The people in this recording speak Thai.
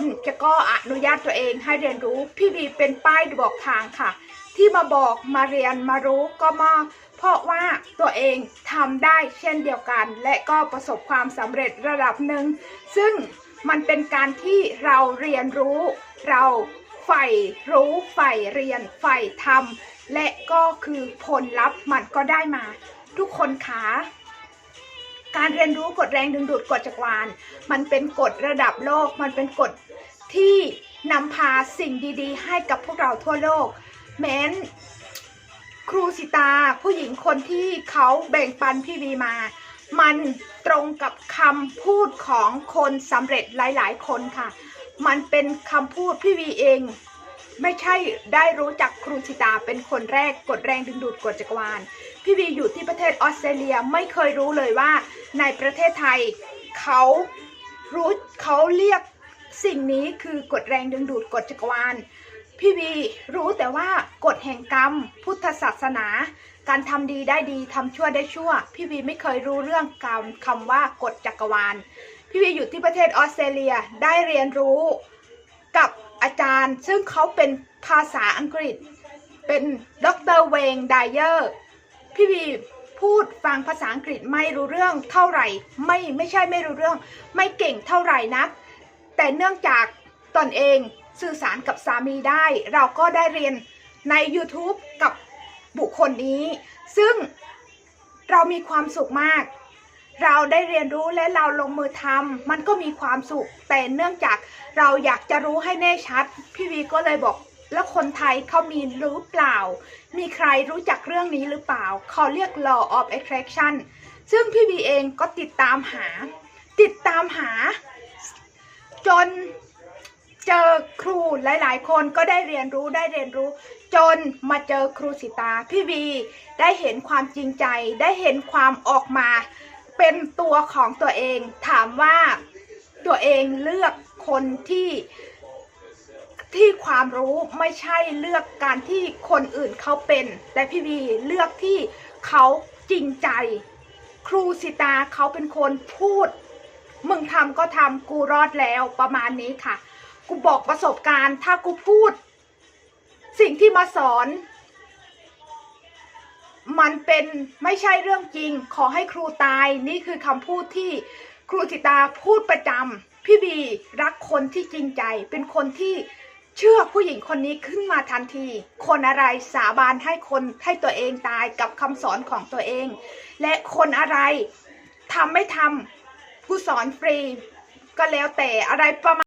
คุณจะก็อนุญาตตัวเองให้เรียนรู้พี่วีเป็นป้ายบอกทางค่ะ ที่มาบอกมาเรียนมารู้ก็มาเพราะว่าตัวเองทำได้เช่นเดียวกัน และก็ประสบความสำเร็จระดับหนึ่ง ซึ่งมันเป็นการที่เราเรียนรู้ เราใฝ่รู้ใฝ่เรียนใฝ่ทำและก็คือผลลัพธ์มันก็ได้มา ทุกคนคะ การเรียนรู้กฎแรงดึงดูดกฎจักรวาล มันเป็นกฎระดับโลก มันเป็นกฎที่นำพาสิ่งดีๆ ให้กับพวกเราทั่วโลก แม้นครูสิตาผู้หญิงคนที่เขาแบ่งปันพี่วีมา มันตรงกับคำพูดของคนสำเร็จหลายๆ คนค่ะ มันเป็นคำพูดพี่วีเอง ไม่ใช่ได้รู้จักครูสิตาเป็นคนแรกกดแรงดึงดูดกฎจักรวาลพี่วีอยู่ที่ประเทศออสเตรเลียไม่เคยรู้เลยว่า ในประเทศไทยเขารู้เขาเรียกสิ่งนี้คือกฎแรงดึงดูดกฎจักรวาลพี่วีรู้แต่ว่ากฎแห่งกรรม พุทธศาสนา การทำดีได้ดีทำชั่วได้ชั่ว พี่วีไม่เคยรู้เรื่องกรรมคำว่ากฎจักรวาล พี่วีอยู่ที่ประเทศออสเตรเลียได้เรียนรู้กับ อาจารย์ ซึ่งเขาเป็นภาษาอังกฤษ เป็นดรเวงไดเยอร์พี่วีพูดฟังภาษาอังกฤษไม่รู้เรื่องเท่าไหร่ ไม่ไม่ใช่ไม่รู้เรื่อง ไม่เก่งเท่าไหร่นัก แต่เนื่องจากตนเองสื่อสารกับสามีได้ เราก็ได้เรียนใน YouTube กับบุคคลนี้ ซึ่งเรามีความสุขมาก เราได้เรียนรู้และเราลงมือทำมันก็มีความสุข แต่เนื่องจากเราอยากจะรู้ให้แน่ชัด พี่วีก็เลยบอก แล้วคนไทยเขามีหรือเปล่า มีใครรู้จักเรื่องนี้หรือเปล่า เขาเรียก law of attraction ซึ่งพี่วีเองก็ติดตามหา ติดตามหา จนเจอครูหลาย ๆ คนก็ได้เรียนรู้ได้เรียนรู้ จนมาเจอครูสิตา พี่วีได้เห็นความจริงใจ ได้เห็นความออกมา เป็นตัวของตัวเอง ถามว่าตัวเองเลือกคนที่ที่ความรู้ไม่ใช่เลือกการที่คนอื่นเขาเป็น แต่พี่วีเลือกที่เขาจริงใจ ครูสิตาเขาเป็นคนพูด มึงทำก็ทำกูรอดแล้วประมาณนี้ค่ะ กูบอกประสบการณ์ ถ้ากูพูด สิ่งที่มาสอน มันเป็นไม่ใช่เรื่องจริง ขอให้ครูตายนี่คือคำพูดที่ครูสิตาพูดประจำพี่บีรักคนที่จริงใจ เป็นคนที่เชื่อผู้หญิงคนนี้ขึ้นมาทันที คนอะไรสาบานให้คนให้ตัวเองตายกับคำสอนของตัวเอง และคนอะไรทำไม่ทำกูสอนฟรี ก็แล้วแต่อะไรประมาณ